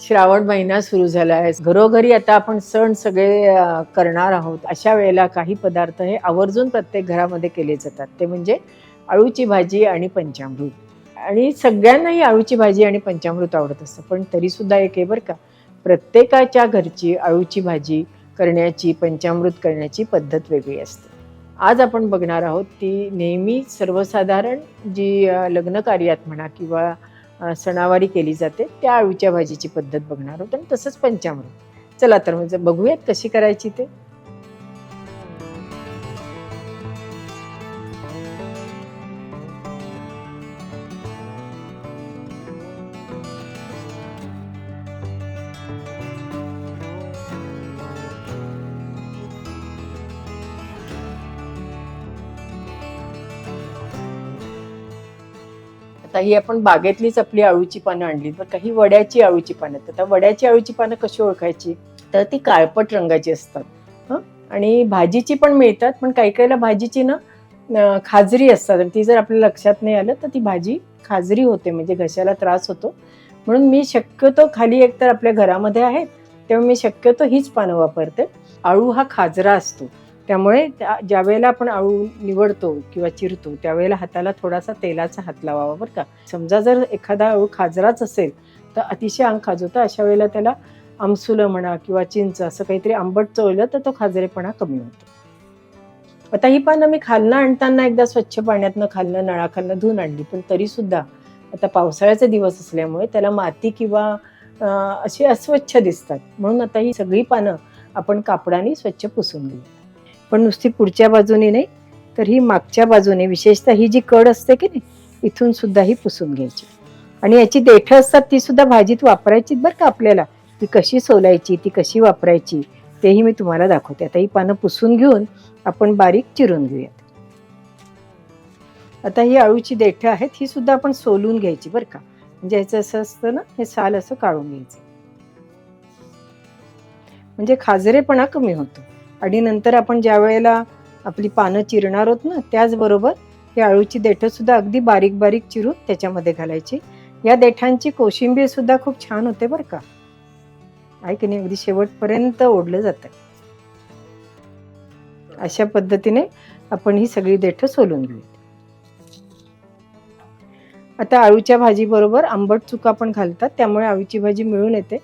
श्रावण महिना सुरू झाला आहे घरोघरी आता आपण सण सगळे करणार आहोत. अशा वेळेला काही पदार्थ हे आवर्जून प्रत्येक घरामध्ये केले जातात. ते म्हणजे अळूची भाजी आणि पंचामृत. आणि सगळ्यांनाही अळूची भाजी आणि पंचामृत आवडत असतं. पण तरीसुद्धा एक आहे बरं का प्रत्येकाच्या घरची अळूची भाजी करण्याची पंचामृत करण्याची पद्धत वेगळी असते. आज आपण बघणार आहोत ती नेहमी सर्वसाधारण जी लग्न कार्यात म्हणा किंवा सणावारी केली जाते. त्या आळूच्या भाजीची पद्धत बघणार आहोत आणि तसंच पंचामृत. चला तर म्हणजे बघूयात कशी करायची ते. आता ही आपण बागेतलीच आपली आळूची पानं आणली तर काही वड्याची आळूची पानं. आहेत. आता वड्याची आळूची पानं कशी ओळखायची? तर ती काळपट रंगाची असतात. हं? आणि भाजीची पण मिळतात पण काही काहीला भाजीची ना खाजरी असतात. आणि ती जर आपल्या लक्षात नाही आलं तर ती भाजी खाजरी होते म्हणजे घशाला त्रास होतो. म्हणून मी शक्यतो खाली एकतर आपल्या घरामध्ये आहेत तेव्हा मी शक्यतो हीच पानं वापरते. आळू हा खाजरा असतो. त्यामुळे त्या- ज्या वेळेला आपण आळू निवडतो किंवा चिरतो त्यावेळेला हाताला थोडासा तेलाचा हात लावावा बरं का. समजा जर एखादा आळू खाजराच असेल तर अतिशय अंग खाजवतं अशा वेळेला त्याला आमसुलं म्हणा किंवा चिंच असं काहीतरी आंबट चवलं तर तो खाजरेपणा कमी होतो. आता ही पानं मी खालनं आणताना एकदा स्वच्छ पाण्यातनं खालनं नळाखालनं धुवून आणली पण तरीसुद्धा आता पावसाळ्याचे दिवस असल्यामुळे त्याला माती किंवा अशी अस्वच्छ दिसतात. म्हणून आता ही सगळी पानं आपण कापडाने स्वच्छ पुसून घेऊ. पण नुसती पुढच्या बाजूने नाही तर ही मागच्या बाजूने विशेषतः ही जी कड असते की नाही इथून सुद्धा ही पुसून घ्यायची. आणि याची देठं असतात ती सुद्धा भाजीत वापरायची बरं का आपल्याला. ती कशी सोलायची ती कशी वापरायची तेही मी तुम्हाला दाखवते. आता ही पानं पुसून घेऊन आपण बारीक चिरून घेऊयात. आता ही अळूची देठं आहेत ही सुद्धा आपण सोलून घ्यायची बरं का. म्हणजे ह्याचं असं असतं ना हे साल असं काढून घ्यायचं. म्हणजे खाजरेपणा कमी होतो. आणि नंतर आपण ज्या वेळेला आपली पानं चिरणार आहोत ना त्याचबरोबर ही आळूची देठं सुद्धा अगदी बारीक बारीक चिरून त्याच्यामध्ये घालायची. या देठांची कोशिंबीर सुद्धा खूप छान होते बरं का. आहे की नाही? अगदी शेवटपर्यंत ओढलं जातं अशा पद्धतीने आपण ही सगळी देठं सोलून घेऊया आता आळूच्या भाजीबरोबर आंबट चुका पण घालतात त्यामुळे आळूची भाजी मिळून येते.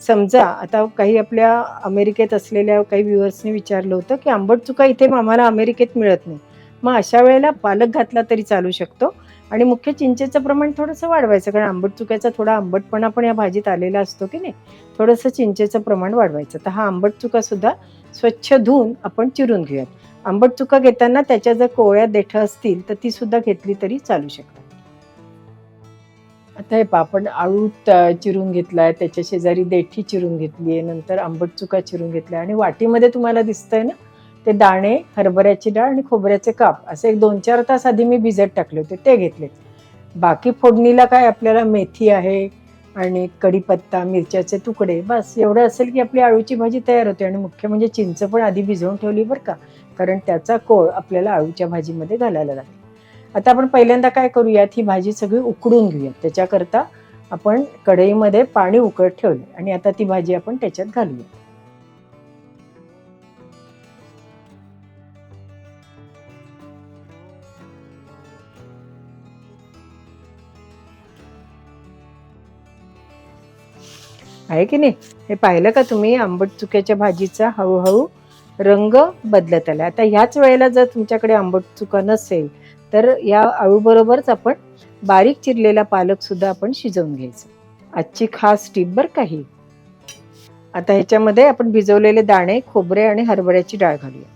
समजा आता काही आपल्या अमेरिकेत असलेल्या काही व्ह्युअर्सने विचारलं होतं की आंबट चुका इथे आम्हाला अमेरिकेत मिळत नाही. मग अशा वेळेला पालक घातला तरी चालू शकतो. आणि मुख्य चिंचेचं प्रमाण थोडंसं वाढवायचं कारण आंबट चुक्याचा थोडा आंबटपणा पण या भाजीत आलेला असतो की नाही? थोडंसं चिंचेचं प्रमाण वाढवायचं. तर हा आंबट चुका सुद्धा स्वच्छ धुवून आपण चिरून घेऊयात. आंबट चुका घेताना त्याच्या जर कोवळ्या देठं असतील तर ती सुद्धा घेतली तरी चालू शकतात. आता हे पहा, आपण आळू त- चिरून घेतलाय त्याच्या शेजारी देठी चिरून घेतली आहे नंतर आंबट चुका चिरून घेतल्या आणि वाटीमध्ये तुम्हाला दिसतंय ना ते दाणे हरभऱ्याची डाळ आणि खोबऱ्याचे काप असे एक दोन चार तास आधी मी भिजत टाकले होते ते घेतले बाकी फोडणीला काय आपल्याला मेथी आहे आणि कढीपत्ता मिरच्याचे तुकडे बस एवढं असेल की आपली आळूची भाजी तयार होते आणि मुख्य म्हणजे चिंच पण आधी भिजवून ठेवली बरं का कारण त्याचा कोळ आपल्याला आळूच्या भाजीमध्ये घालायला लागतो. आता आपण पहिल्यांदा काय करूयात ही भाजी सगळी उकडून घेऊयात. त्याच्याकरता आपण कढईमध्ये पाणी उकळत ठेवले आणि आता ती भाजी आपण त्याच्यात घालूया आहे की नाही? हे पाहिलं का तुम्ही? आंबट चुक्याच्या भाजीचा हळूहळू रंग बदलत आला आता ह्याच वेळेला जर तुमच्याकडे आंबट चुका नसेल तर या अळूबरोबरच आपण बारीक चिरलेला पालक सुद्धा आपण शिजवून घ्यायचं. आजची खास टीप बरं काही आता ह्याच्यामध्ये आपण भिजवलेले दाणे खोबरे आणि हरभऱ्याची डाळ घालूया.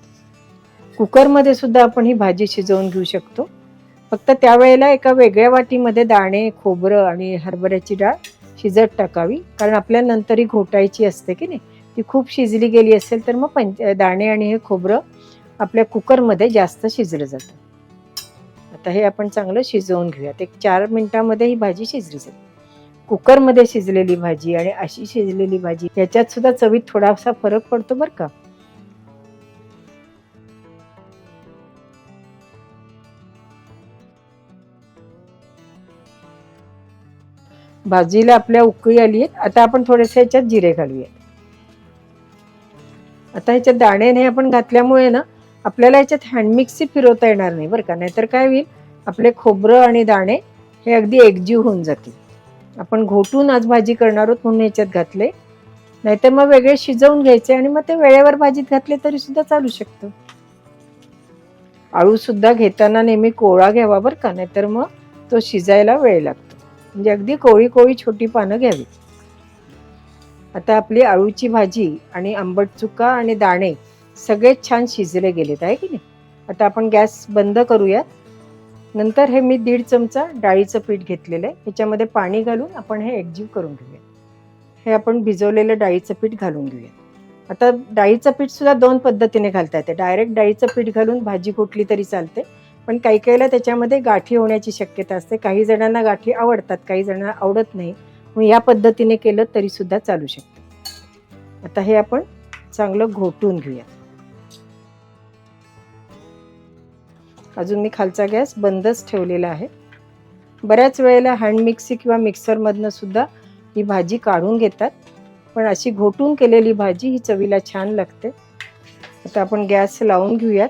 कुकरमध्ये सुद्धा आपण ही भाजी शिजवून घेऊ शकतो. फक्त त्यावेळेला एका वेगळ्या वाटीमध्ये दाणे खोबरं आणि हरभऱ्याची डाळ शिजत टाकावी. कारण आपल्याला नंतर ही घोटायची असते की नाही? ती खूप शिजली गेली असेल तर मग पंच दाणे आणि हे खोबरं आपल्या कुकरमध्ये जास्त शिजलं जातं. आता हे आपण चांगलं शिजवून घेऊयात एक चार मिनटामध्ये ही भाजी शिजली जाईल कुकरमध्ये शिजलेली भाजी आणि अशी शिजलेली भाजी याच्यात सुद्धा चवीत थोडासा फरक पडतो बरं का. भाजीला आपल्या उकळी आली आहेत. आता आपण थोडेसे ह्याच्यात जिरे घालूयात. आता ह्याच्यात दाणे नाही आपण घातल्यामुळे ना आपल्याला याच्यात हँडमिक्सही फिरवता येणार नाही बरं का? नाहीतर काय होईल? आपले खोबरं आणि दाणे हे अगदी एकजीव होऊन जातील. आपण घोटून आज भाजी करणार आहोत म्हणून याच्यात घातले. नाहीतर मग वेगळे शिजवून घ्यायचे आणि मग ते वेळेवर भाजीत घातले तरी सुद्धा चालू शकतं. आळू सुद्धा घेताना नेहमी कोळा घ्यावा बरं का? नाहीतर मग तो शिजायला वेळ लागतो. म्हणजे अगदी कोळी कोळी छोटी पानं घ्यावी. आता आपली आळूची भाजी आणि आंबट चुका आणि दाणे सगळेच छान शिजले गेलेत आहे की नाही? आता आपण गॅस बंद करूयात. नंतर हे मी दीड चमचा डाळीचं पीठ घेतलेलं आहे. ह्याच्यामध्ये पाणी घालून आपण हे एकजीव करून घेऊया हे आपण भिजवलेलं डाळीचं पीठ घालून घेऊया आता डाळीचं पीठ सुद्धा दोन पद्धतीने घालता येते. डायरेक्ट डाळीचं पीठ घालून भाजी कुठली तरी चालते. पण काही काहीला त्याच्यामध्ये गाठी होण्याची शक्यता असते. काही जणांना गाठी आवडतात काही जणांना आवडत नाही. मग या पद्धतीने केलं तरी सुद्धा चालू शकतं. आता हे आपण चांगलं घोटून घेऊया अजून मी खालचा गॅस बंदच ठेवलेला आहे. बऱ्याच वेळेला हँड मिक्सी किंवा मिक्सरमधनं सुद्धा ही भाजी काढून घेतात. पण अशी घोटून केलेली भाजी ही चवीला छान लागते. आता आपण गॅस लावून घेऊयात.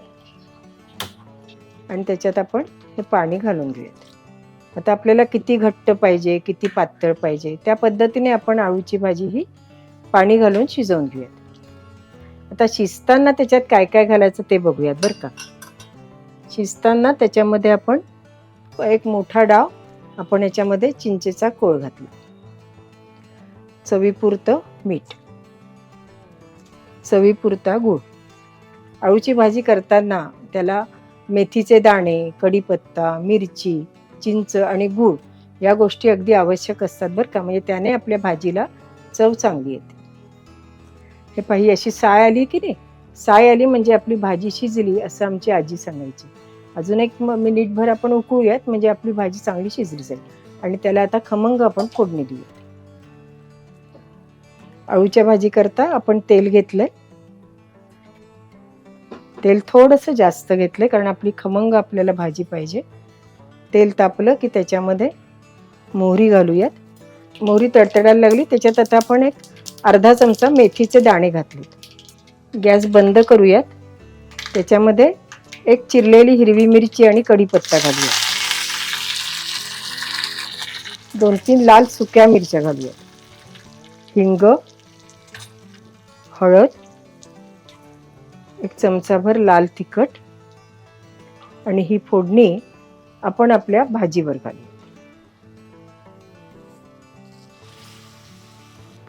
आणि त्याच्यात आपण हे पाणी घालून घेऊयात. आता आपल्याला किती घट्ट पाहिजे किती पातळ पाहिजे त्या पद्धतीने आपण आळूची भाजी ही पाणी घालून शिजवून घेऊयात. आता शिजताना त्याच्यात काय काय घालायचं ते बघूयात बरं का. शिजताना त्याच्यामध्ये आपण एक मोठा डाव आपण याच्यामध्ये चिंचेचा कोळ घातला. चवीपुरतं मीठ. चवीपुरता गूळ. आळूची भाजी करताना त्याला मेथीचे दाणे कढीपत्ता मिरची चिंच आणि गूळ या गोष्टी अगदी आवश्यक असतात बरं का. म्हणजे त्याने आपल्या भाजीला चव चांगली येते. हे पाही अशी साय आली की नाही? साय आली म्हणजे आपली भाजी शिजली असं आमची आजी सांगायची. अजून एक मिनिटभर आपण उकळूयात म्हणजे आपली भाजी चांगली शिजली जाईल. आणि त्याला आता खमंग आपण फोडणी देऊया. अळूच्या भाजी करता आपण तेल घेतलंय. तेल थोडंसं जास्त घेतलंय कारण आपली खमंग आपल्याला भाजी पाहिजे. तेल तापलं की त्याच्यामध्ये मोहरी घालूयात. मोहरी तडतडायला लागली त्याच्यात आता आपण एक अर्धा चमचा मेथीचे दाणे घातलेत. गॅस बंद करूयात. त्याच्यामध्ये एक चिरलेली हिरवी मिरची आणि कढीपत्ता घालूया दोन तीन लाल सुक्या मिरच्या घालूया हिंग हळद एक चमचाभर लाल तिखट आणि ही फोडणी आपण आपल्या भाजीवर घालू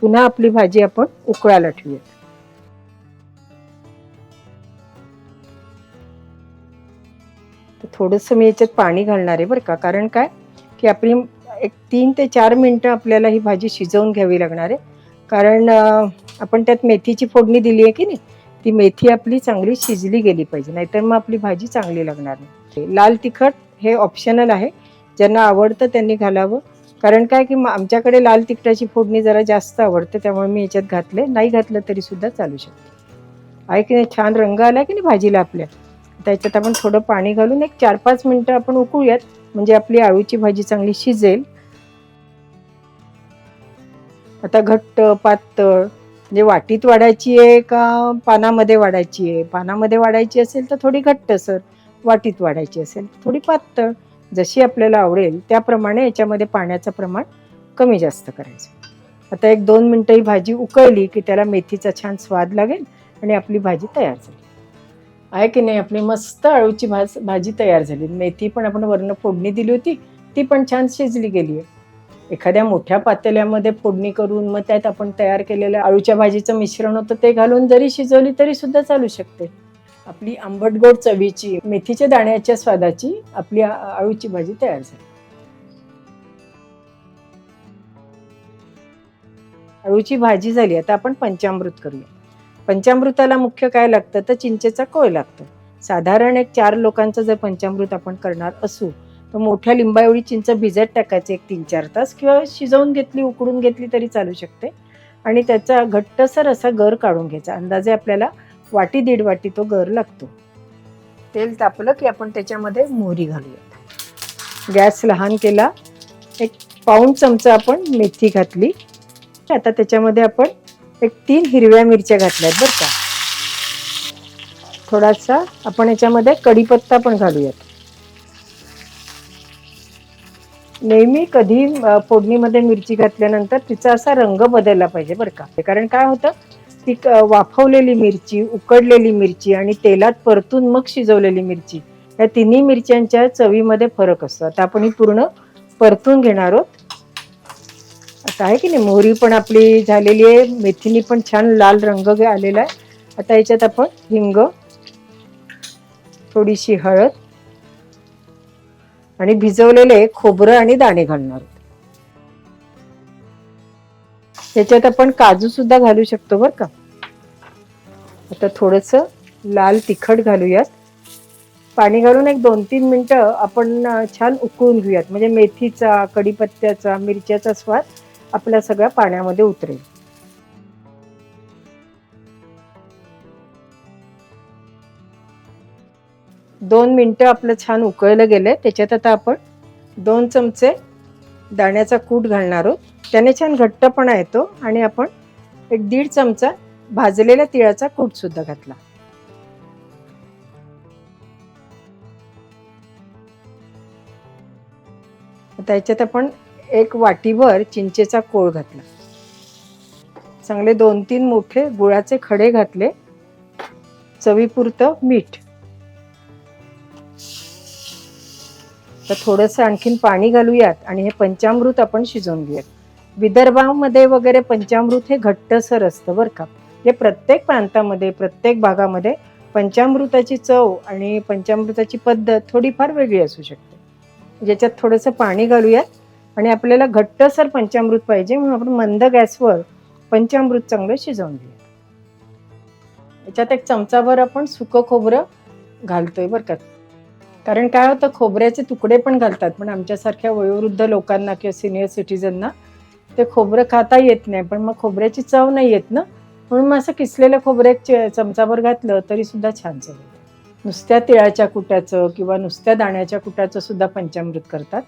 पुन्हा आपली भाजी आपण उकळायला ठेवूया तर थोडंसं मी याच्यात पाणी घालणार आहे बरं का. कारण काय? की आपली एक तीन ते चार मिनटं आपल्याला ही भाजी शिजवून घ्यावी लागणार आहे. कारण आपण त्यात मेथीची फोडणी दिली आहे की नाही? ती मेथी आपली चांगली शिजली गेली पाहिजे. नाहीतर मग आपली भाजी चांगली लागणार नाही. लाल तिखट हे ऑप्शनल आहे. ज्यांना आवडतं त्यांनी घालावं. कारण काय की आमच्याकडे लाल तिखटाची फोडणी जरा जास्त आवडते त्यामुळे मी याच्यात घातले नाही घातलं तरी सुद्धा चालू शकते. आहे की नाही? छान रंग आला की नाही भाजीला आपल्या? त्याच्यात आपण थोडं पाणी घालून एक चार पाच मिनटं आपण उकळूयात. म्हणजे आपली आळूची भाजी चांगली शिजेल. आता घट्ट पातळ म्हणजे वाटीत वाढायची आहे का पानामध्ये वाढायची आहे? पानामध्ये वाढायची असेल तर थोडी घट्ट सर वाटीत वाढायची असेल थोडी पातळ. जशी आपल्याला आवडेल त्याप्रमाणे याच्यामध्ये पाण्याचं प्रमाण कमी जास्त करायचं. आता एक दोन मिनटं ही भाजी उकळली की त्याला मेथीचा छान स्वाद लागेल आणि आपली भाजी तयार झाली. आहे की नाही? आपली मस्त अळूची भाज भाजी तयार झाली. मेथी पण आपण वरनं फोडणी दिली होती ती पण छान शिजली गेली आहे. एखाद्या मोठ्या पातेल्यामध्ये फोडणी करून मग त्यात आपण तयार केलेलं अळूच्या भाजीचं मिश्रण होतं ते घालून जरी शिजवली तरी सुद्धा चालू शकते. आपली आंबट गोड चवीची मेथीच्या दाण्याच्या स्वादाची आपली अळूची भाजी तयार झाली. अळूची भाजी झाली आता आपण पंचामृत करूया. पंचामृताला मुख्य काय लागतं? तर चिंचेचा कोय लागतो. साधारण एक चार लोकांचं जर पंचामृत आपण करणार असू तर मोठ्या लिंबा एवढी चिंच भिजत टाकायची एक तीन चार तास किंवा शिजवून घेतली उकडून घेतली तरी चालू शकते. आणि त्याचा घट्टसर असा गर काढून घ्यायचा. अंदाजे आपल्याला वाटी दीड वाटी तो गर लागतो. तेल तापलं की आपण त्याच्यामध्ये मोहरी घालूया गॅस लहान केला. एक पाऊण चमचा आपण मेथी घातली. आता त्याच्यामध्ये आपण एक तीन हिरव्या मिरच्या घातल्यात बरं का. थोडासा आपण याच्यामध्ये कढीपत्ता पण घालूयात. नेहमी कधी फोडणीमध्ये मिरची घातल्यानंतर तिचा असा रंग बदलला पाहिजे बरं का. कारण काय होतं ती वाफवलेली मिरची उकडलेली मिरची आणि तेलात परतून मग शिजवलेली मिरची या तिन्ही मिरच्यांच्या चवीमध्ये फरक असतो. आता आपण ही पूर्ण परतून घेणार आहोत. आता आहे की नाही मोहरी पण आपली झालेली आहे मेथीनी पण छान लाल रंग आलेला आहे. आता याच्यात आपण हिंग थोडीशी हळद आणि भिजवलेले खोबरं आणि दाणे घालणार. याच्यात आपण काजू सुद्धा घालू शकतो बरं का. आता थोडस लाल तिखट घालूयात. पाणी घालून एक दोन तीन मिनिटं आपण छान उकळून घेऊयात. म्हणजे मेथीचा कढीपत्त्याचा मिरच्याचा स्वाद आपल्या सगळ्या पाण्यामध्ये उतरेल. दोन मिनटं आपलं छान उकळलं गेलंय. त्याच्यात आता आपण दोन चमचे दाण्याचा कूट घालणार आहोत. त्याने छान घट्टपणा येतो आणि आपण एक दीड चमचा भाजलेल्या तिळाचा कूट सुद्धा घातला. आता याच्यात आपण एक वाटीभर चिंचेचा कोळ घातला. चांगले दोन तीन मोठे गुळाचे खडे घातले. चवीपुरतं मीठ. तर थोडंसं आणखीन पाणी घालूयात आणि हे पंचामृत आपण शिजवून घेऊयात. विदर्भामध्ये वगैरे पंचामृत हे घट्टसर असतं बरं का. हे प्रत्येक प्रांतामध्ये प्रत्येक भागामध्ये पंचामृताची चव आणि पंचामृताची पद्धत थोडीफार वेगळी असू शकते. ज्याच्यात थोडंसं पाणी घालूयात. आणि आपल्याला घट्टसर पंचामृत पाहिजे म्हणून आपण मंद गॅसवर पंचामृत चांगलं शिजवून घेऊया. याच्यात एक चमचाभर आपण सुकं खोबरं घालतोय बरं का. कारण काय होतं खोबऱ्याचे तुकडे पण घालतात. पण आमच्यासारख्या वयोवृद्ध लोकांना किंवा सिनियर सिटीजनना ते खोबरं खाता येत नाही. पण मग खोबऱ्याची चव नाही येत ना. म्हणून मग असं किसलेलं खोबरं एक चमचाभर घातलं तरी सुद्धा छान चव नुसत्या तिळाच्या कुट्याचं किंवा नुसत्या दाण्याच्या कुट्याचं सुद्धा पंचामृत करतात.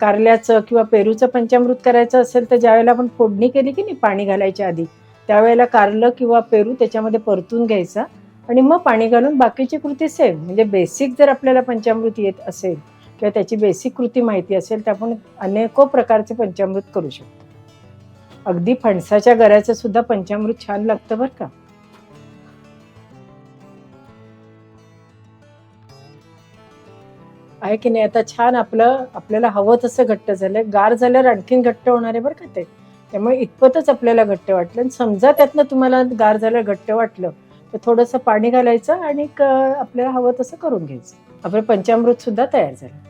कारल्याचं किंवा पेरूचं पंचामृत करायचं असेल तर ज्यावेळेला आपण फोडणी केली की नाही पाणी घालायच्या आधी त्यावेळेला कारलं किंवा पेरू त्याच्यामध्ये परतून घ्यायचा आणि मग पाणी घालून बाकीची कृती सेम म्हणजे बेसिक जर आपल्याला पंचामृत येत असेल किंवा त्याची बेसिक कृती माहिती असेल तर आपण अनेको प्रकारचे पंचामृत करू शकतो. अगदी फणसाच्या गऱ्याचं सुद्धा पंचामृत छान लागतं बरं का. आहे की नाही? आता छान आपलं आपल्याला हवं तसं घट्ट झालंय. गार झाल्यावर आणखीन घट्ट होणार आहे बरं का ते. त्यामुळे इतपतच आपल्याला घट्ट वाटलं. आणि समजा त्यातनं तुम्हाला गार झालं घट्ट वाटलं तर थोडंसं पाणी घालायचं आणि आपल्याला हवं तसं करून घ्यायचं. आपलं पंचामृत सुद्धा तयार झालं.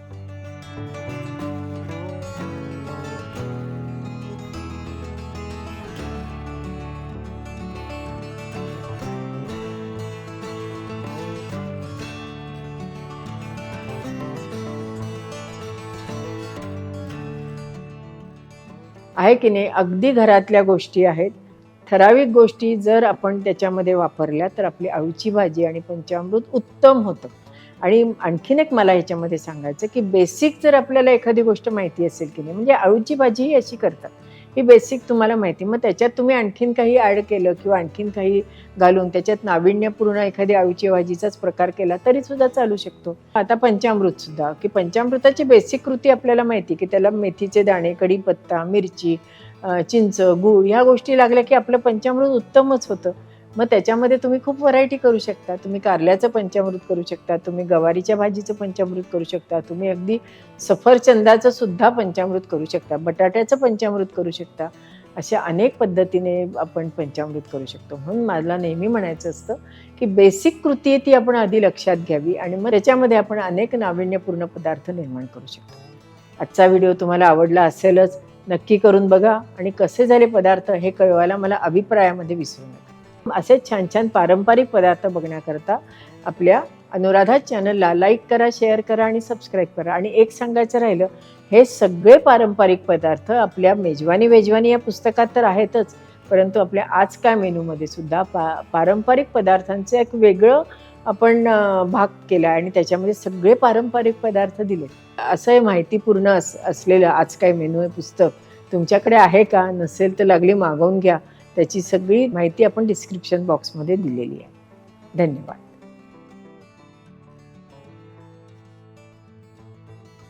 आहे की नाही अगदी घरातल्या गोष्टी आहेत. ठराविक गोष्टी जर आपण त्याच्यामध्ये वापरल्या तर आपली अळूची भाजी आणि पंचामृत उत्तम होतं. आणि आणखीन एक मला ह्याच्यामध्ये सांगायचं की बेसिक जर आपल्याला एखादी गोष्ट माहिती असेल की नाही म्हणजे अळूची भाजी ही अशी करतात. ही बेसिक तुम्हाला माहिती. मग त्याच्यात तुम्ही आणखीन काही ॲड केलं किंवा आणखीन काही घालून त्याच्यात नाविन्यपूर्ण एखादी अळूची भाजीचाच प्रकार केला तरी सुद्धा चालू शकतो. आता पंचामृत सुद्धा. की पंचामृताची बेसिक कृती आपल्याला माहिती की त्याला मेथीचे दाणे कढीपत्ता मिरची चिंच गूळ ह्या गोष्टी लागल्या की आपलं पंचामृत उत्तमच होतं. मग त्याच्यामध्ये तुम्ही खूप व्हरायटी करू शकता. तुम्ही कारल्याचं पंचामृत करू शकता तुम्ही गवारीच्या भाजीचं पंचामृत करू शकता तुम्ही अगदी सफरचंदाचं सुद्धा पंचामृत करू शकता बटाट्याचं पंचामृत करू शकता. अशा अनेक पद्धतीने आपण पंचामृत करू शकतो. म्हणून मला नेहमी म्हणायचं असतं की बेसिक कृती आहे ती आपण आधी लक्षात घ्यावी आणि मग त्याच्यामध्ये आपण अनेक नाविन्यपूर्ण पदार्थ निर्माण करू शकतो. आजचा व्हिडिओ तुम्हाला आवडला असेलच नक्की करून बघा आणि कसे झाले पदार्थ हे कळवायला मला अभिप्रायामध्ये विसरू नका. असे छान छान पारंपरिक पदार्थ बघण्याकरता आपल्या अनुराधा चॅनलला लाईक करा शेअर करा आणि सबस्क्राईब करा. आणि एक सांगायचं राहिलं हे सगळे पारंपरिक पदार्थ आपल्या मेजवानी वेजवानी या पुस्तकात तर आहेतच परंतु आपल्या आज काय मेनूमध्ये सुद्धा पा पारंपरिक पदार्थांचं एक वेगळं आपण भाग केला आणि त्याच्यामध्ये सगळे पारंपरिक पदार्थ दिले. असं हे माहितीपूर्ण अस असलेलं आज काय मेनू हे पुस्तक तुमच्याकडे आहे का? नसेल तर लागली मागवून घ्या. त्याची सगळी माहिती आपण डिस्क्रिप्शन बॉक्समध्ये दिलेली आहे. धन्यवाद.